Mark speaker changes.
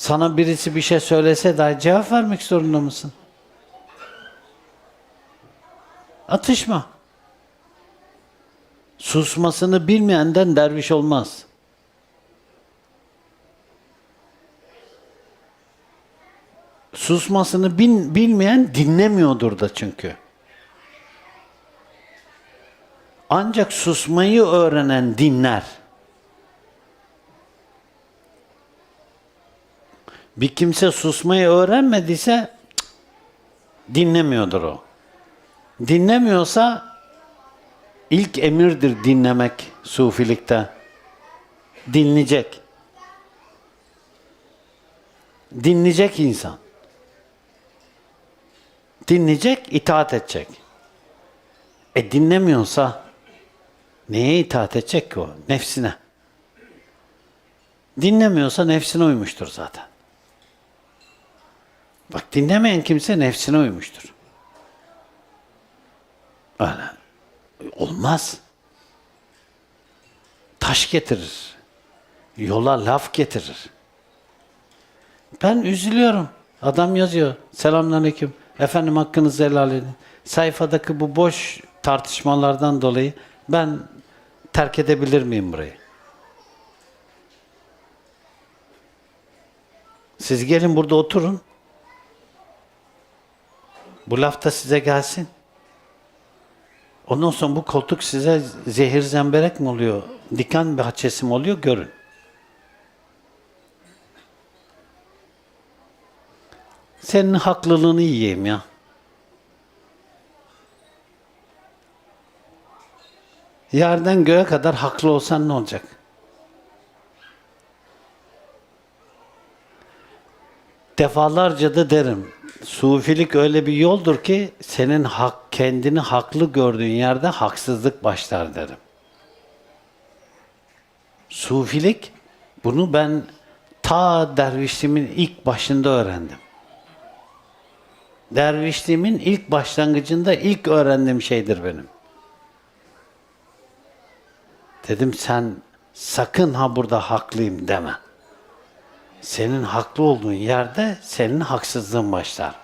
Speaker 1: Sana birisi bir şey söylese dahi cevap vermek zorunda mısın? Atışma. Susmasını bilmeyenden derviş olmaz. Susmasını bin- bilmeyen dinlemiyordur da çünkü. Ancak susmayı öğrenen dinler. Bir kimse susmayı öğrenmediyse dinlemiyordur o. Dinlemiyorsa ilk emirdir dinlemek sufilikte. Dinleyecek. Dinleyecek insan. Dinleyecek, itaat edecek. E dinlemiyorsa neye itaat edecek ki o? Nefsine. Dinlemiyorsa nefsine uymuştur zaten. Bak dinlemeyen kimse nefsine uymuştur. Öyle. Olmaz. Taş getirir. Yola laf getirir. Ben üzülüyorum. Adam yazıyor. Selamünaleyküm. Efendim hakkınızı helal edin. Sayfadaki bu boş tartışmalardan dolayı ben terk edebilir miyim burayı? Siz gelin burada oturun. Bu laf da size gelsin. Ondan sonra bu koltuk size zehir zemberek mi oluyor? Diken bahçesi mi oluyor? Görün. Senin haklılığını yiyeyim ya. Yerden göğe kadar haklı olsan ne olacak? Defalarca da derim. Sufilik öyle bir yoldur ki senin hak kendini haklı gördüğün yerde haksızlık başlar derim. Sufilik bunu ben ta dervişliğimin ilk başında öğrendim. Dervişliğimin ilk başlangıcında ilk öğrendiğim şeydir benim. Dedim sen sakın ha burada haklıyım deme. Senin haklı olduğun yerde senin haksızlığın başlar.